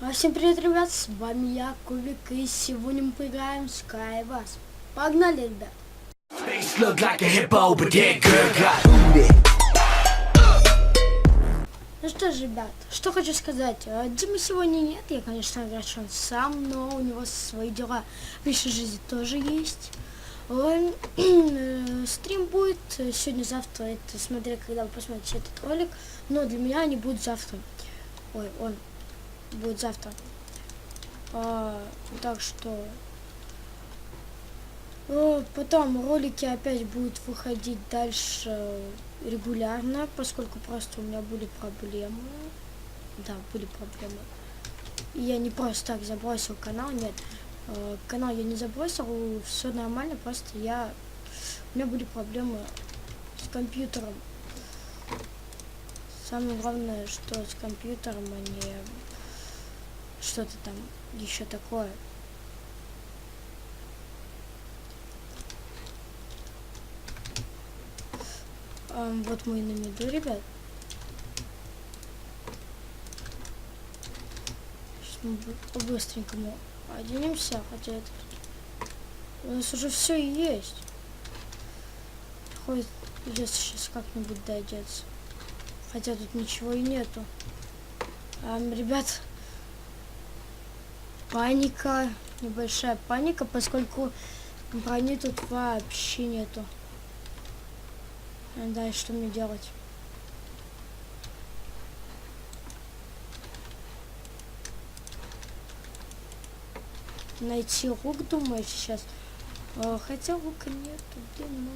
А всем привет, ребят, с вами я, Кубик, и сегодня мы поиграем в Skywars. Погнали, ребят! Ну что ж, ребят, что хочу сказать. э, Димы сегодня нет, я, конечно, огорчен сам, но у него свои дела в личной жизни тоже есть. Он, э, стрим будет э, сегодня-завтра, это смотря, когда вы посмотрите этот ролик, но для меня они будут завтра. Ой, он будет завтра. А, так что... э, Потом ролики опять будут выходить дальше регулярно, поскольку просто у меня были проблемы. Да, были проблемы. И я не просто так забросил канал, нет. Э, Канал я не забросил, все нормально, просто я... У меня были проблемы с компьютером. Самое главное, что с компьютером, а не что-то там еще такое. Ам, вот мы и на меду, ребят. Сейчас мы бы- по-быстренькому оденемся, хотя это... У нас уже все есть. Хоть если сейчас как-нибудь дойдется. Хотя тут ничего и нету. Ам, ребят, паника, небольшая паника, поскольку брони тут вообще нету. А Дальше что мне делать? Найти лук, думаю, сейчас. А, хотя лука нету, блин, ну...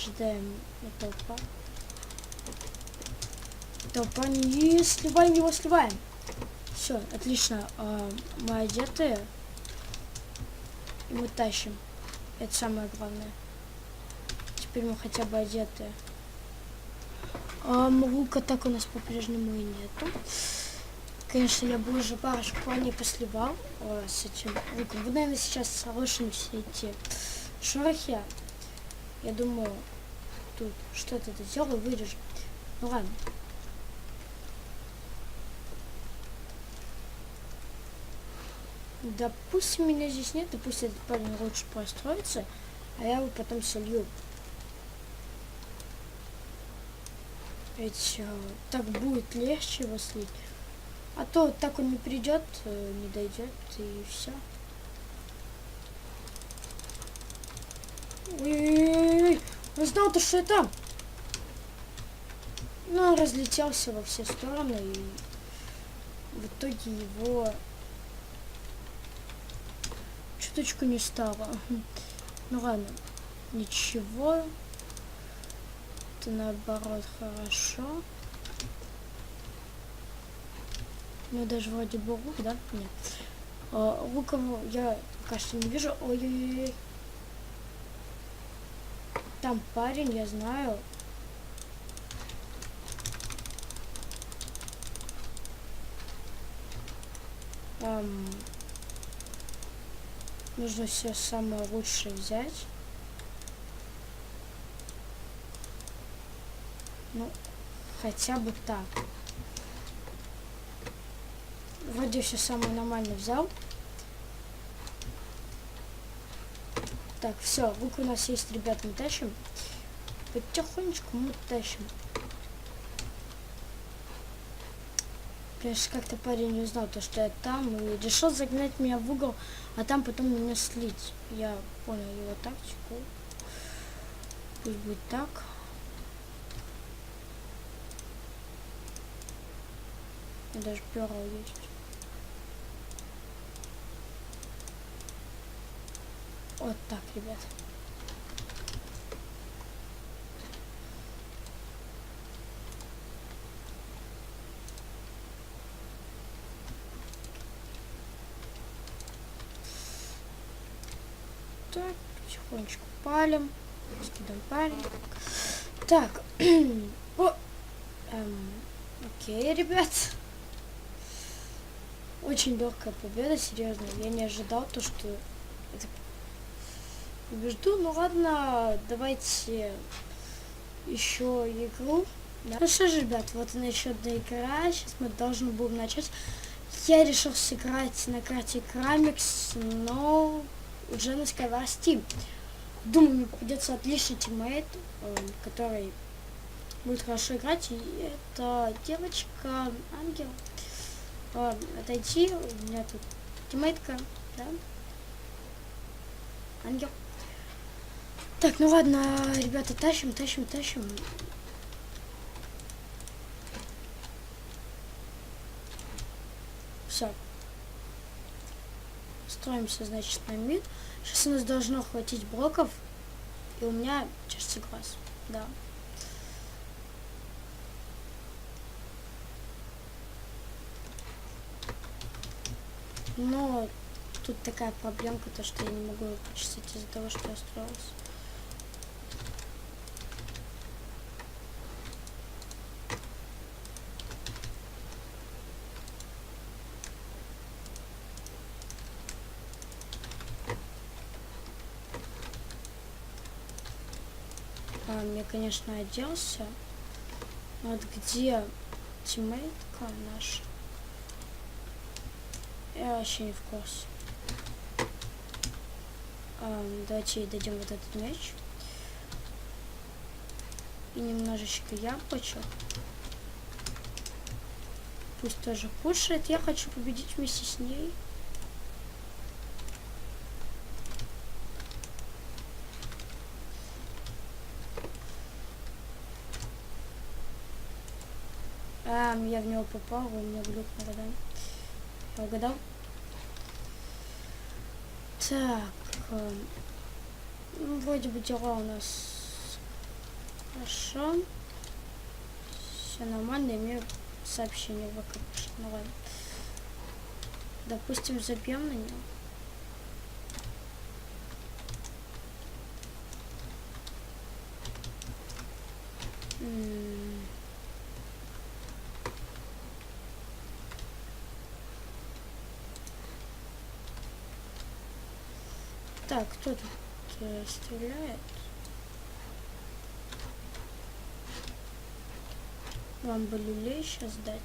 Поджидаем толпа. Толпа не сливаем его, сливаем. Все, отлично. А, мы одеты. И мы тащим. Это самое главное. Теперь мы хотя бы одеты. А, лука так у нас по-прежнему и нету. Конечно, я бы уже парочку планей посливал а, с этим луком. Вы, наверное, сейчас слышали все эти шорохи. Я думаю, тут что-то это сделаю, вырежу. Ну ладно. Допустим, меня здесь нет, допустим, этот парень лучше построится, а я его потом солью. Ведь э, так будет легче его слить. А то так он не придет, э, не дойдет и все. Ой-ой-ой, знал-то, что я там. Ну, он разлетелся во все стороны и в итоге его чуточку не стало. Ну ладно, ничего. Это наоборот хорошо. У него даже вроде бы лук, да? Нет. А, лука его я что не вижу. Ой-ой-ой. Там парень, я знаю. Ам, нужно все самое лучшее взять. Ну, хотя бы так. Вроде все самое нормально взял. Так, все, лук у нас есть, ребят, мы тащим. Потихонечку мы тащим. Конечно, как-то парень не узнал то, что я там, и решил загнать меня в угол, а там потом меня слить. Я понял его тактику. Пусть будет так. Даже перо есть. Вот так, ребят. Так, потихонечку палим. Скидаем парень. Так. О, эм, окей, ребят. Очень легкая победа, серьезно. Я не ожидал то, что это жду. Ну ладно, давайте еще игру. Да. Ну что ж, ребят, вот она еще одна игра. Сейчас мы должны будем начать. Я решил сыграть на карте Крамикс, но уже на Skywars. Думаю, мне придется отличный тиммейт, э, который будет хорошо играть. И это девочка, ангел. Э, отойти, у меня тут тиммейтка, да? Ангел. Так, ну ладно, ребята, тащим, тащим, тащим. Все. Строимся, значит, на мид. Сейчас у нас должно хватить блоков. И у меня чешется глаз. Да. Но тут такая проблемка, то что я не могу почесать из-за того, что я строился. Я, конечно, оделся. Вот где тиммейтка наша? Я вообще не в курсе. А, давайте ей дадим вот этот мяч. И немножечко яблочек. Пусть тоже кушает. Я хочу победить вместе с ней. А, я в него попал, у меня глюк да? Я угадал? Так, э, ну, вроде бы дела у нас хорошо. Все нормально, имею сообщение в. Ну ладно. Допустим, забьем на него. М, Так, кто тут э, стреляет? Вам бы люлей сейчас дать.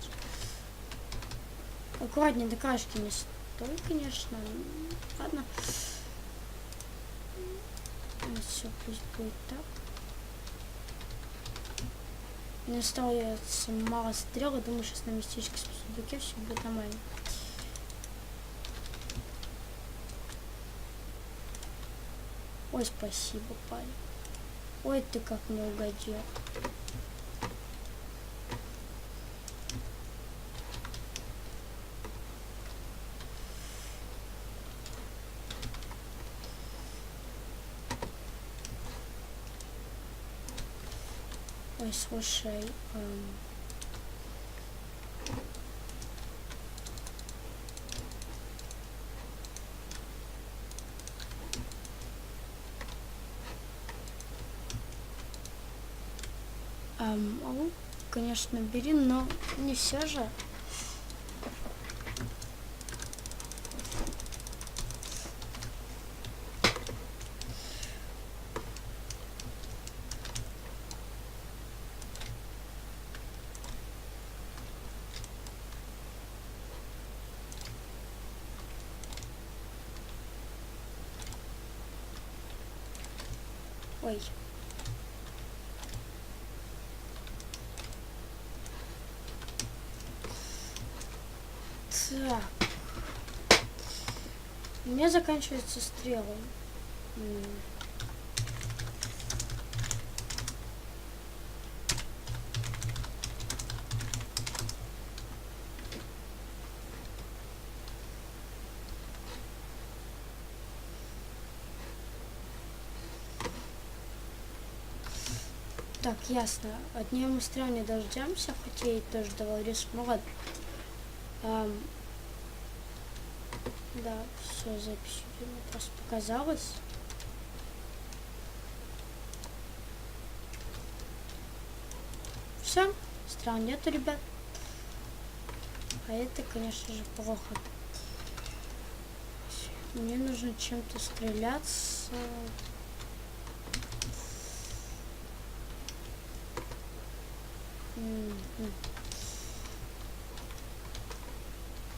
Аккуратнее, до кашки не стой, конечно. Ладно. Все, пусть будет так. Не осталось мало стрел, я думаю, сейчас на местечке с все будет нормально. Ой, спасибо, парень. Ой, ты как мне угодил. Ой, слушай, эм, эм, лук, конечно, бери, но не все же. Ой. Так. У меня заканчиваются стрелы. Так, ясно. От нее мы стрел не дождемся, хотя я тоже давал риск. Ну ладно. Да, все, запись мне просто показалось. Все, стран нету, ребят. А это, конечно же, плохо. Мне нужно чем-то стреляться.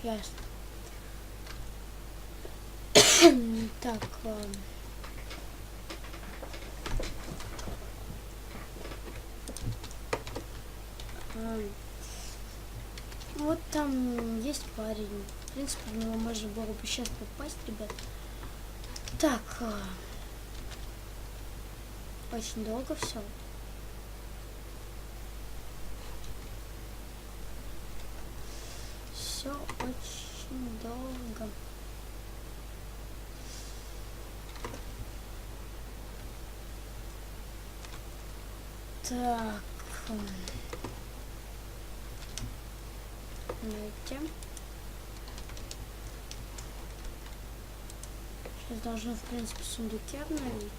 Ясно. так. Вот там есть парень. В принципе, в него можно было бы сейчас попасть, ребят. Так. а, Очень долго все. Все очень долго. Так. м. Найти. Сейчас должны, в принципе, сундуки обновить.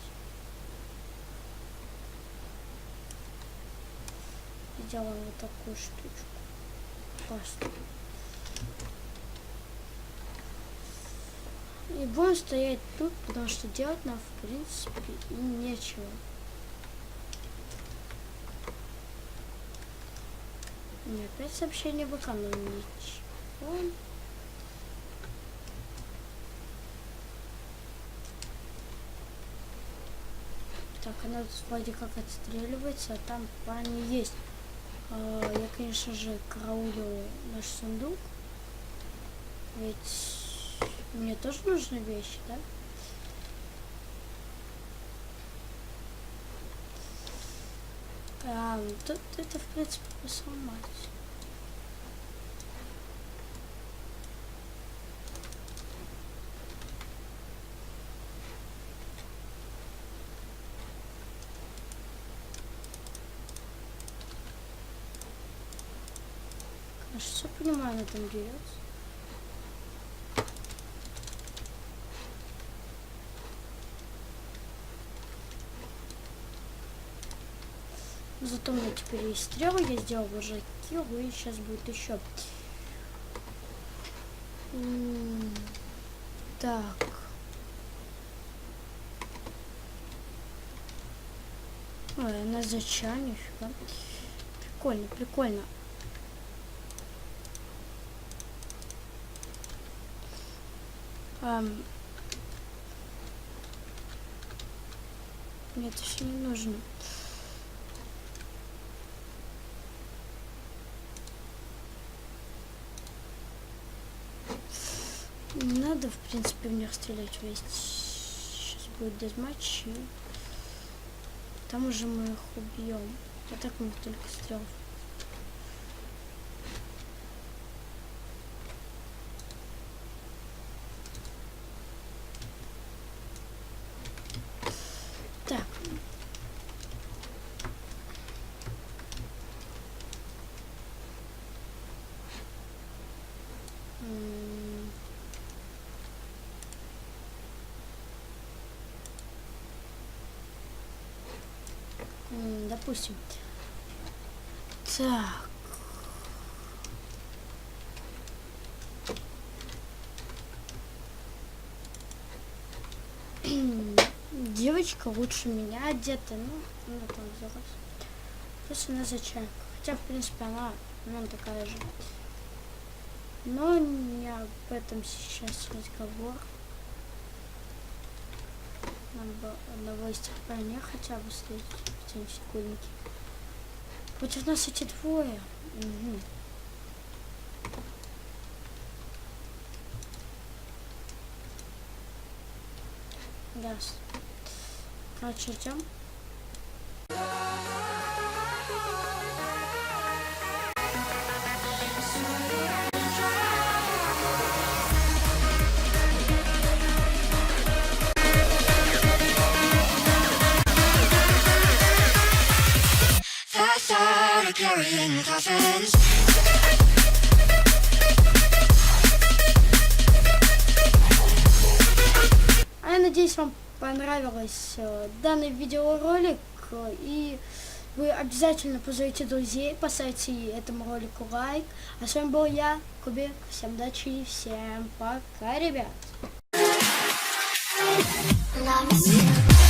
Сделаем вот такую штучку. Просто. И будем стоять тут, потому что делать нам, в принципе, нечего. Не, опять сообщение в ничего. Так, она тут вроде как отстреливается, а там парни есть. А, Я, конечно же, караулю наш сундук. Ведь мне тоже нужны вещи, да? А, тут это, в принципе, сломать. Конечно, понимаю, на этом делается. Зато у меня теперь есть стрелы, я сделал уже килл, и сейчас будет еще. Так. Ой, она зачем, нифига. Прикольно, прикольно. Ам. Мне это все не нужно. Не надо, в принципе, в них стрелять ведь сейчас будет дезматч, и там уже мы их убьем. А так мы только стрел. М. М, Допустим. Так. Девочка лучше меня одета, ну, она там взялась. Просто она зачем? Хотя, в принципе, она, ну, такая же. Но не об этом сейчас разговор. Бы одного парней хотя бы встретить, где-нибудь школьники. Против нас эти двое. Мгм. Ясно. Короче, идем. А я надеюсь, вам понравилось э, данный видеоролик. э, И вы обязательно позовите друзей, поставьте этому ролику лайк. А с вами был я, Кубик. Всем удачи и всем пока, ребят. Love you.